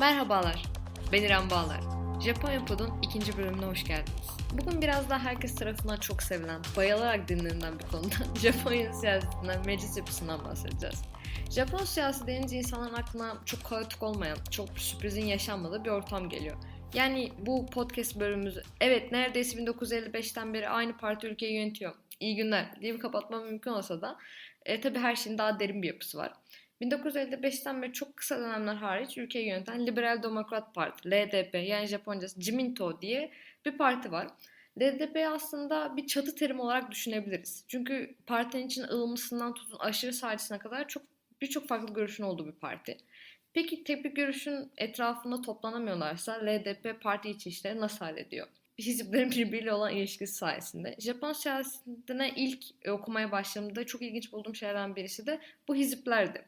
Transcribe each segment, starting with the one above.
Merhabalar, ben İrem Bağlar. Japonya Pod'un ikinci bölümüne hoş geldiniz. Bugün biraz daha herkes tarafından çok sevilen, bayılarak dinlenilen bir konudan Japonya siyasetinden, meclis yapısından bahsedeceğiz. Japon siyaseti denince insanların aklına çok kaotik olmayan, çok sürprizin yaşanmadığı bir ortam geliyor. Yani bu podcast bölümümüzü, evet neredeyse 1955'ten beri aynı parti ülkeyi yönetiyor. İyi günler diye bir kapatmam mümkün olsa da e, tabii her şeyin daha derin bir yapısı var. 1955'ten beri çok kısa dönemler hariç ülkeyi yöneten Liberal Demokrat Parti, LDP yani Japoncası Jiminto diye bir parti var. LDP aslında bir çatı terim olarak düşünebiliriz. Çünkü partinin için ılımlısından tutun aşırı sağcısına kadar çok birçok farklı görüşün olduğu bir parti. Peki tek bir görüşün etrafında toplanamıyorlarsa LDP parti içi işleri nasıl hallediyor? hiziplerin birbiriyle olan ilişkisi sayesinde. Japon siyasetine ilk okumaya başladığımda çok ilginç bulduğum şeylerden birisi de bu hiziplerdi.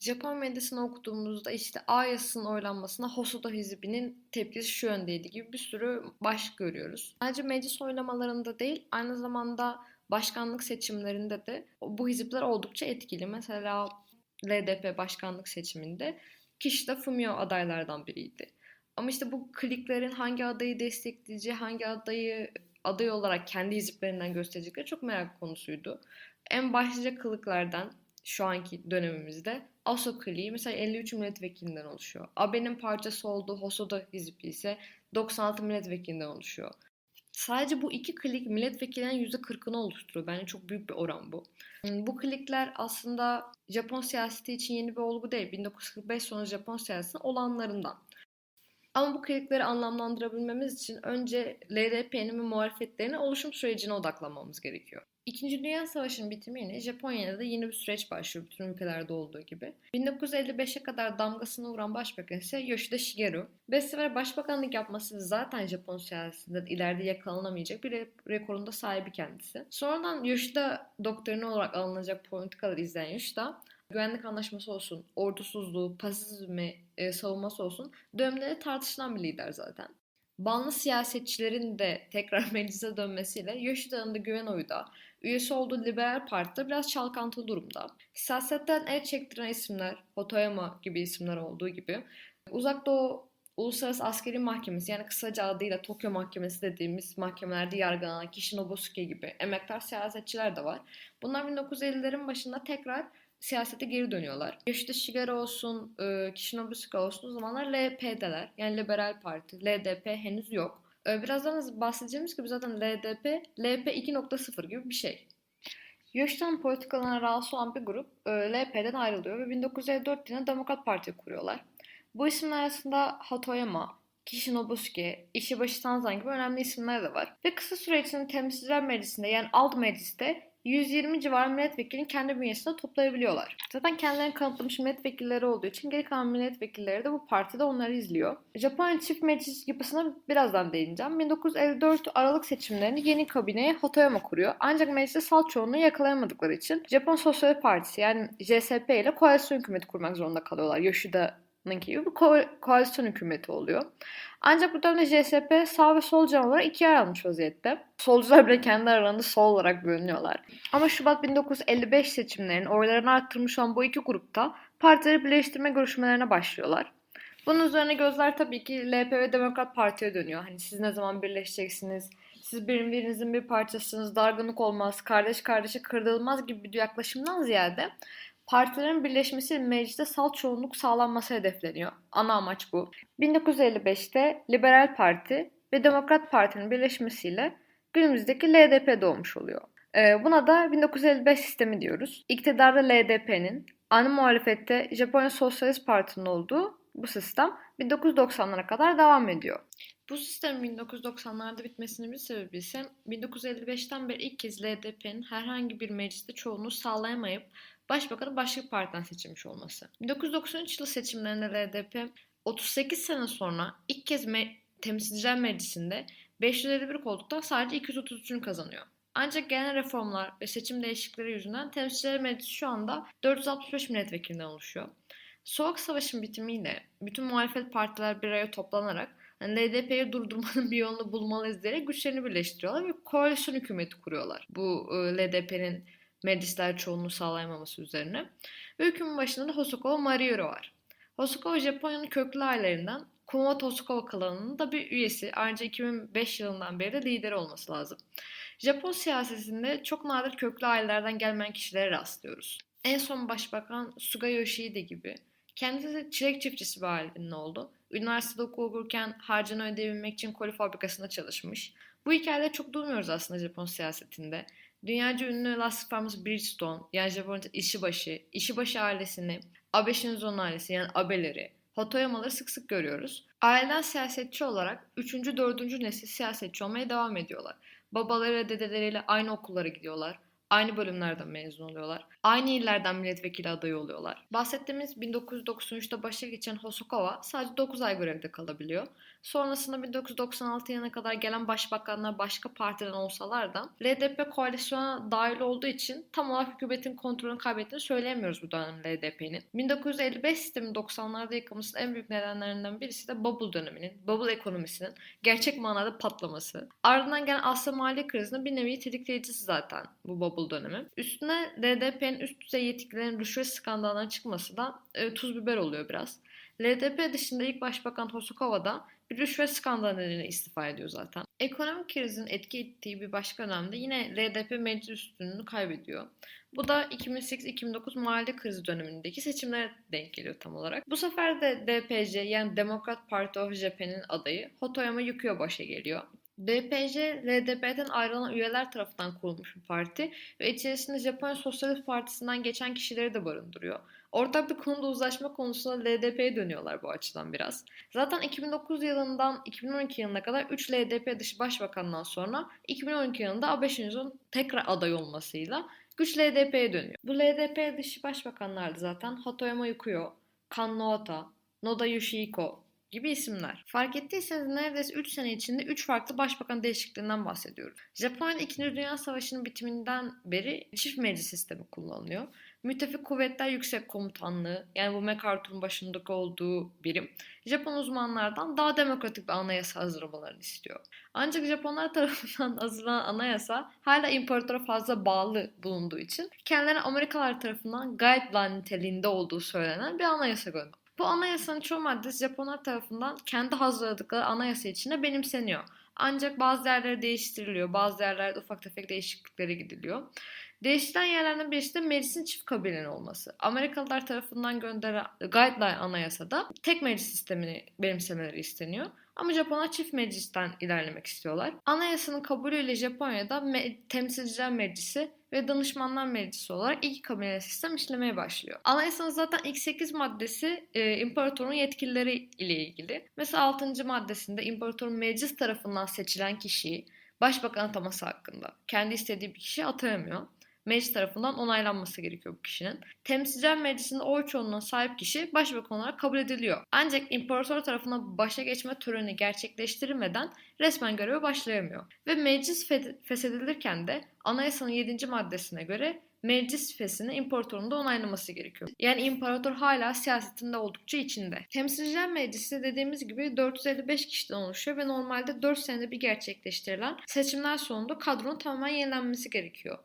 Japon medyasını okuduğumuzda işte A yasasının oylanmasına Hosoda hizibinin tepkisi şu yöndeydi gibi bir sürü baş görüyoruz. Sadece meclis oylamalarında değil aynı zamanda başkanlık seçimlerinde de bu hizipler oldukça etkili. Mesela LDP başkanlık seçiminde Kishida Fumio adaylardan biriydi. Ama işte bu kliklerin hangi adayı destekleyeceği, hangi adayı aday olarak kendi hiziplerinden gösterecekleri çok merak konusuydu. En başlıca kılıklardan şu anki dönemimizde Aso kliği mesela 53 milletvekilinden oluşuyor. AB'nin parçası olduğu Hosoda hizbi ise 96 milletvekilinden oluşuyor. Sadece bu iki klik milletvekillerinin %40'ını oluşturuyor. Bence çok büyük bir oran bu. Bu klikler aslında Japon siyaseti için yeni bir olgu değil. 1945 sonu Japon siyasetinin olanlarından. Ama bu klikleri anlamlandırabilmemiz için önce LDP'nin ve muhalefetlerinin oluşum sürecine odaklanmamız gerekiyor. İkinci Dünya Savaşı'nın bitimiyle Japonya'da da yeni bir süreç başlıyor bütün ülkelerde olduğu gibi. 1955'e kadar damgasını vuran başbakan ise Yoshida Shigeru. Beş sefer başbakanlık yapması zaten Japon siyasetinde ileride yakalanamayacak bir rekorunda sahibi kendisi. Sonradan Yoshida doktrini olarak alınacak politikalar izleyen Yoshida güvenlik anlaşması olsun, ordusuzluğu, pasifizmi e, savunması olsun dönemleri tartışılan bir lider zaten. Banlı siyasetçilerin de tekrar meclise dönmesiyle Yoshida'nın da güven oyu da üyesi olduğu Liberal Parti'de biraz çalkantılı durumda. Siyasetten el çektiren isimler, Hotoyama gibi isimler olduğu gibi Uzak Doğu Uluslararası Askeri Mahkemesi yani kısaca adıyla Tokyo Mahkemesi dediğimiz mahkemelerde yargılanan Kishinobusuke gibi emektar siyasetçiler de var. Bunlar 1950'lerin başında tekrar siyasete geri dönüyorlar. Yoshida Shigeru olsun, e, Kishinobusuke olsun o zamanlar LP'deler. Yani Liberal Parti. LDP henüz yok. E, birazdan bahsedeceğimiz gibi zaten LDP, LP 2.0 gibi bir şey. Yoshida'nın politikalarına rahatsız olan bir grup e, LP'den ayrılıyor ve 1954 yılında Demokrat Parti kuruyorlar. Bu isimler arasında Hatoyama, Kishinobusuke, Ishibashi Sanzan gibi önemli isimler de var. Ve kısa süre içinde Temsilciler Meclisi'nde yani alt mecliste 120 civarı milletvekilini kendi bünyesinde toplayabiliyorlar. Zaten kendilerini kanıtlamış milletvekilleri olduğu için geri kalan milletvekilleri de bu partide onları izliyor. Japonya Çift Meclis yapısına birazdan değineceğim. 1954 Aralık seçimlerinde yeni kabineye Hotoyama kuruyor. Ancak mecliste salt çoğunluğu yakalayamadıkları için Japon Sosyal Partisi yani JSP ile koalisyon hükümeti kurmak zorunda kalıyorlar. Yoshida gibi bir ko- koalisyon hükümeti oluyor. Ancak bu dönemde JSP sağ ve sol canavar ikiye ayrılmış vaziyette. Solcular bile kendi aralarında sol olarak bölünüyorlar. Ama Şubat 1955 seçimlerinin oylarını arttırmış olan bu iki grupta partileri birleştirme görüşmelerine başlıyorlar. Bunun üzerine gözler tabii ki LP ve Demokrat Parti'ye dönüyor. Hani siz ne zaman birleşeceksiniz? Siz birbirinizin bir parçasınız, dargınlık olmaz, kardeş kardeşe kırdılmaz gibi bir yaklaşımdan ziyade partilerin birleşmesi mecliste salt çoğunluk sağlanması hedefleniyor. Ana amaç bu. 1955'te Liberal Parti ve Demokrat Parti'nin birleşmesiyle günümüzdeki LDP doğmuş oluyor. Ee, buna da 1955 sistemi diyoruz. İktidarda LDP'nin, ana muhalefette Japonya Sosyalist Parti'nin olduğu bu sistem 1990'lara kadar devam ediyor. Bu sistemin 1990'larda bitmesinin bir sebebi ise 1955'ten beri ilk kez LDP'nin herhangi bir mecliste çoğunluğu sağlayamayıp başbakanı başka bir partiden seçilmiş olması. 1993 yılı seçimlerinde LDP 38 sene sonra ilk kez me- Temsilciler Meclisi'nde 551 koltuktan sadece 233'ünü kazanıyor. Ancak genel reformlar ve seçim değişiklikleri yüzünden Temsilciler Meclisi şu anda 465 milletvekilinden oluşuyor. Soğuk Savaş'ın bitimiyle bütün muhalefet partiler bir araya toplanarak yani LDP'yi durdurmanın bir yolunu bulmalıyız diyerek güçlerini birleştiriyorlar ve koalisyon hükümeti kuruyorlar. Bu LDP'nin meclisler çoğunluğu sağlayamaması üzerine. Ve hükümün başında da Hosokawa Mariuro var. Hosokawa Japonya'nın köklü ailelerinden Kumamoto Hosokawa klanının da bir üyesi. Ayrıca 2005 yılından beri de lideri olması lazım. Japon siyasetinde çok nadir köklü ailelerden gelmeyen kişilere rastlıyoruz. En son başbakan Suga Yoshihide gibi. Kendisi çilek çiftçisi bir ailenin oldu. Üniversitede okurken harcını ödeyebilmek için koli fabrikasında çalışmış. Bu hikayeleri çok duymuyoruz aslında Japon siyasetinde. Dünyaca ünlü lastik firması Bridgestone, yani Japon Ishibashi, Ishibashi ailesini, Abe Shinzo'nun ailesi yani Abe'leri, Hotoyama'ları sık sık görüyoruz. Aileden siyasetçi olarak 3. 4. nesil siyasetçi olmaya devam ediyorlar. Babaları ve dedeleriyle aynı okullara gidiyorlar. Aynı bölümlerden mezun oluyorlar. Aynı illerden milletvekili adayı oluyorlar. Bahsettiğimiz 1993'te başa geçen Hosokawa sadece 9 ay görevde kalabiliyor. Sonrasında 1996 yılına kadar gelen başbakanlar başka partiden olsalar da LDP koalisyona dahil olduğu için tam olarak hükümetin kontrolünü kaybettiğini söyleyemiyoruz bu dönem LDP'nin. 1955 sistemin 90'larda yıkılmasının en büyük nedenlerinden birisi de bubble döneminin, bubble ekonomisinin gerçek manada patlaması. Ardından gelen Asya mali krizinin bir nevi tetikleyicisi zaten bu bubble dönemi. Üstüne LDP'nin üst düzey yetkililerin rüşvet skandalına çıkması da e, tuz biber oluyor biraz. LDP dışında ilk başbakan Hosokawa da bir rüşvet skandalı nedeniyle istifa ediyor zaten. Ekonomik krizin etki ettiği bir başka dönemde yine LDP meclis üstünlüğünü kaybediyor. Bu da 2008-2009 mali krizi dönemindeki seçimlere denk geliyor tam olarak. Bu sefer de DPC yani Democrat Party of Japan'in adayı Hotoyama Yukio başa geliyor. DPC, LDP'den ayrılan üyeler tarafından kurulmuş bir parti ve içerisinde Japonya Sosyalist Partisi'nden geçen kişileri de barındırıyor. Ortak bir konuda uzlaşma konusunda LDP'ye dönüyorlar bu açıdan biraz. Zaten 2009 yılından 2012 yılına kadar 3 LDP dışı başbakandan sonra 2012 yılında Abe Shinzo'nun tekrar aday olmasıyla güç LDP'ye dönüyor. Bu LDP dışı başbakanlardı zaten Hatoyama Yukio, Kan Noota, Noda Yoshihiko gibi isimler. Fark ettiyseniz neredeyse 3 sene içinde 3 farklı başbakan değişikliğinden bahsediyoruz. Japonya'da 2. Dünya Savaşı'nın bitiminden beri çift meclis sistemi kullanılıyor. Müttefik Kuvvetler Yüksek Komutanlığı yani bu MacArthur'un başındaki olduğu birim Japon uzmanlardan daha demokratik bir anayasa hazırlamalarını istiyor. Ancak Japonlar tarafından hazırlanan anayasa hala imparatora fazla bağlı bulunduğu için kendilerine Amerikalılar tarafından guideline niteliğinde olduğu söylenen bir anayasa gönderiyor. Bu anayasanın çoğu maddesi Japonlar tarafından kendi hazırladıkları anayasa içinde benimseniyor. Ancak bazı yerleri değiştiriliyor, bazı yerlerde ufak tefek değişikliklere gidiliyor. Değiştiren yerlerden birisi de meclisin çift kabilen olması. Amerikalılar tarafından gönderen guideline anayasada tek meclis sistemini benimsemeleri isteniyor. Ama Japonlar çift meclisten ilerlemek istiyorlar. Anayasanın kabulüyle Japonya'da Me- Temsilciler Meclisi ve Danışmanlar Meclisi olarak iki kabine sistem işlemeye başlıyor. Anayasanın zaten ilk 8 maddesi e, imparatorun yetkileri ile ilgili. Mesela 6. maddesinde imparatorun meclis tarafından seçilen kişiyi başbakan ataması hakkında. Kendi istediği bir kişi atayamıyor meclis tarafından onaylanması gerekiyor bu kişinin. Temsilciler Meclisi'nde oy çoğunluğuna sahip kişi başbakan olarak kabul ediliyor. Ancak imparator tarafından başa geçme töreni gerçekleştirilmeden resmen göreve başlayamıyor. Ve meclis feshedilirken de anayasanın 7. maddesine göre meclis fesini imparatorun da onaylaması gerekiyor. Yani imparator hala siyasetinde oldukça içinde. Temsilciler Meclisi dediğimiz gibi 455 kişiden oluşuyor ve normalde 4 senede bir gerçekleştirilen seçimler sonunda kadronun tamamen yenilenmesi gerekiyor.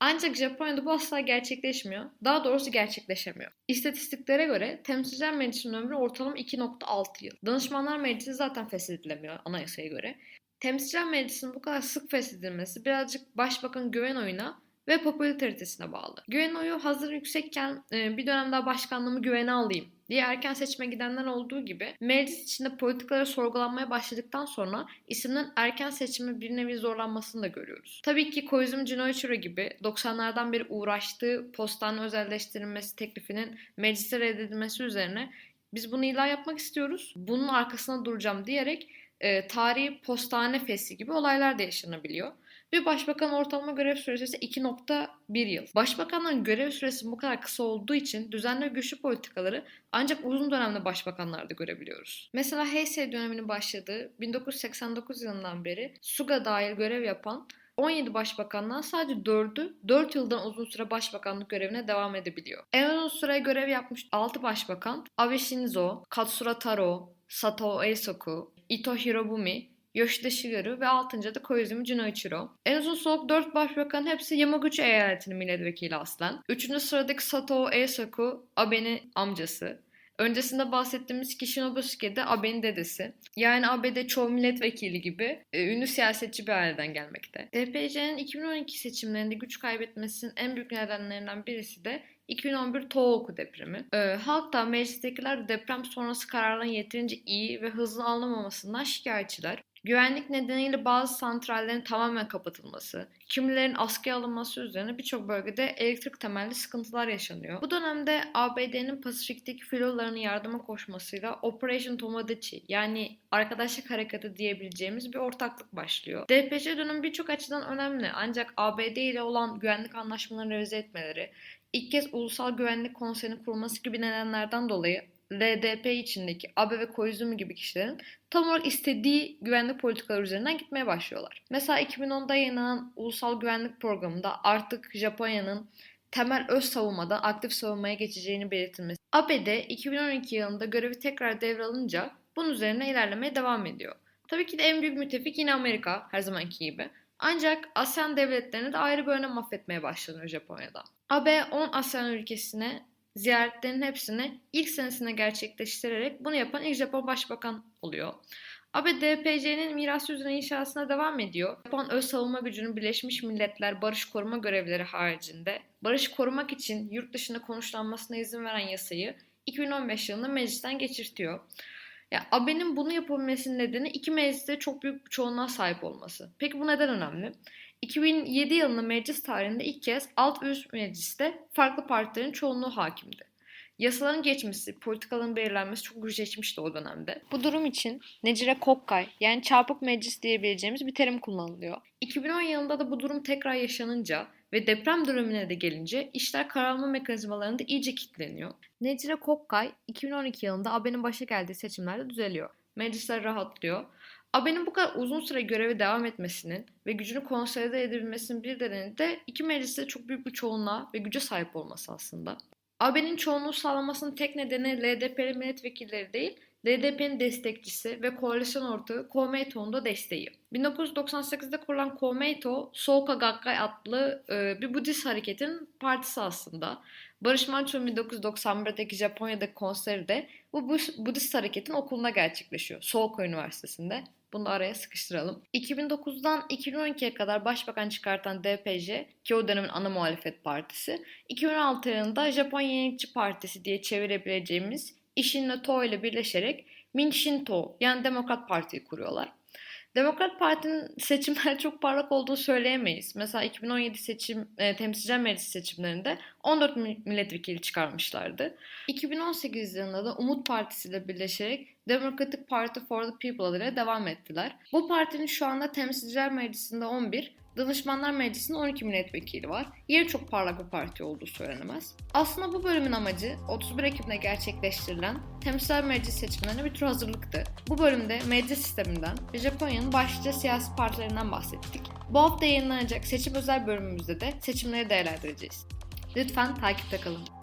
Ancak Japonya'da bu asla gerçekleşmiyor. Daha doğrusu gerçekleşemiyor. İstatistiklere göre Temsilciler Meclisi'nin ömrü ortalama 2.6 yıl. Danışmanlar Meclisi zaten feshedilemiyor anayasaya göre. Temsilciler Meclisi'nin bu kadar sık feshedilmesi birazcık başbakan güven oyuna ve popülaritesine bağlı. Güven oyu hazır yüksekken e, bir dönem daha başkanlığımı güvene alayım diye erken seçime gidenler olduğu gibi meclis içinde politikaları sorgulanmaya başladıktan sonra isimlerin erken seçimi bir nevi zorlanmasını da görüyoruz. Tabii ki Koizumi Jinoichiro gibi 90'lardan beri uğraştığı postane özelleştirilmesi teklifinin meclise reddedilmesi üzerine biz bunu ilan yapmak istiyoruz. Bunun arkasına duracağım diyerek e, tarihi postane fesi gibi olaylar da yaşanabiliyor. Bir başbakan ortalama görev süresi ise 2.1 yıl. Başbakanların görev süresi bu kadar kısa olduğu için düzenli güçlü politikaları ancak uzun dönemde başbakanlarda görebiliyoruz. Mesela Heisei döneminin başladığı 1989 yılından beri Suga dahil görev yapan 17 başbakandan sadece 4'ü 4 yıldan uzun süre başbakanlık görevine devam edebiliyor. En uzun süre görev yapmış 6 başbakan Abe Shinzo, Katsura Taro, Sato Eisoku, Ito Hirobumi, Yoshida Shigeru ve 6. da Koizumi Junichiro. En uzun soluk 4 başbakan hepsi Yamaguchi eyaletinin milletvekili aslen. 3. sıradaki Sato Eisaku Abe'nin amcası. Öncesinde bahsettiğimiz kişi Nobusuke de Abe'nin dedesi. Yani ABD çoğu milletvekili gibi e, ünlü siyasetçi bir aileden gelmekte. DPC'nin 2012 seçimlerinde güç kaybetmesinin en büyük nedenlerinden birisi de 2011 Tohoku depremi. Ee, halk da meclistekiler de deprem sonrası kararların yeterince iyi ve hızlı alınamamasından şikayetçiler. Güvenlik nedeniyle bazı santrallerin tamamen kapatılması, kimilerin askıya alınması üzerine birçok bölgede elektrik temelli sıkıntılar yaşanıyor. Bu dönemde ABD'nin Pasifik'teki filolarının yardıma koşmasıyla Operation Tomodachi yani arkadaşlık harekatı diyebileceğimiz bir ortaklık başlıyor. DPC dönemi birçok açıdan önemli ancak ABD ile olan güvenlik anlaşmalarını revize etmeleri, ilk kez Ulusal Güvenlik Konseyi'nin kurulması gibi nedenlerden dolayı LDP içindeki Abe ve Koizumi gibi kişilerin tam olarak istediği güvenlik politikaları üzerinden gitmeye başlıyorlar. Mesela 2010'da yayınlanan Ulusal Güvenlik Programı'nda artık Japonya'nın temel öz savunmada aktif savunmaya geçeceğini belirtilmesi. ABD 2012 yılında görevi tekrar devralınca bunun üzerine ilerlemeye devam ediyor. Tabii ki de en büyük müttefik yine Amerika her zamanki gibi. Ancak ASEAN devletlerini de ayrı bir önem affetmeye başlanıyor Japonya'da. AB 10 ASEAN ülkesine ziyaretlerin hepsini ilk senesinde gerçekleştirerek bunu yapan ilk Japon başbakan oluyor. AB DPC'nin miras üzerine inşasına devam ediyor. Japon öz savunma gücünün Birleşmiş Milletler Barış Koruma Görevleri haricinde barış korumak için yurt dışında konuşlanmasına izin veren yasayı 2015 yılında meclisten geçirtiyor. Ya AB'nin bunu yapabilmesinin nedeni iki mecliste çok büyük bir çoğunluğa sahip olması. Peki bu neden önemli? 2007 yılında meclis tarihinde ilk kez alt ve üst mecliste farklı partilerin çoğunluğu hakimdi. Yasaların geçmesi, politikaların belirlenmesi çok güçleşmişti o dönemde. Bu durum için Necire Kokkay yani çarpık meclis diyebileceğimiz bir terim kullanılıyor. 2010 yılında da bu durum tekrar yaşanınca ve deprem dönemine de gelince işler kararlama mekanizmalarında iyice kilitleniyor. Necire Kokkay 2012 yılında AB'nin başa geldiği seçimlerde düzeliyor. Meclisler rahatlıyor. AB'nin bu kadar uzun süre görevi devam etmesinin ve gücünü konsolide edebilmesinin bir nedeni de iki mecliste çok büyük bir çoğunluğa ve güce sahip olması aslında. AB'nin çoğunluğu sağlamasının tek nedeni LDP'li milletvekilleri değil, LDP'nin destekçisi ve koalisyon ortağı Komeito'nun da desteği. 1998'de kurulan Komeito, Soka Gakkai adlı e, bir Budist hareketin partisi aslında. Barış Manço'nun 1991'deki Japonya'daki konseri de bu Budist hareketin okulunda gerçekleşiyor. Soka Üniversitesi'nde. Bunu da araya sıkıştıralım. 2009'dan 2012'ye kadar başbakan çıkartan DPJ ki o dönemin ana muhalefet partisi 2016 yılında Japon Yenilikçi Partisi diye çevirebileceğimiz Ishin To ile birleşerek Minshinto yani Demokrat Parti'yi kuruyorlar. Demokrat Parti'nin seçimler çok parlak olduğunu söyleyemeyiz. Mesela 2017 seçim e, temsilciler meclisi seçimlerinde 14 milletvekili çıkarmışlardı. 2018 yılında da Umut Partisi ile birleşerek Democratic Party for the People adıyla devam ettiler. Bu partinin şu anda temsilciler meclisinde 11, Danışmanlar Meclisi'nin 12 milletvekili var. Yeri çok parlak bir parti olduğu söylenemez. Aslında bu bölümün amacı 31 Ekim'de gerçekleştirilen Temsilciler Meclis seçimlerine bir tür hazırlıktı. Bu bölümde meclis sisteminden ve Japonya'nın başlıca siyasi partilerinden bahsettik. Bu hafta yayınlanacak seçim özel bölümümüzde de seçimleri değerlendireceğiz. Lütfen takipte kalın.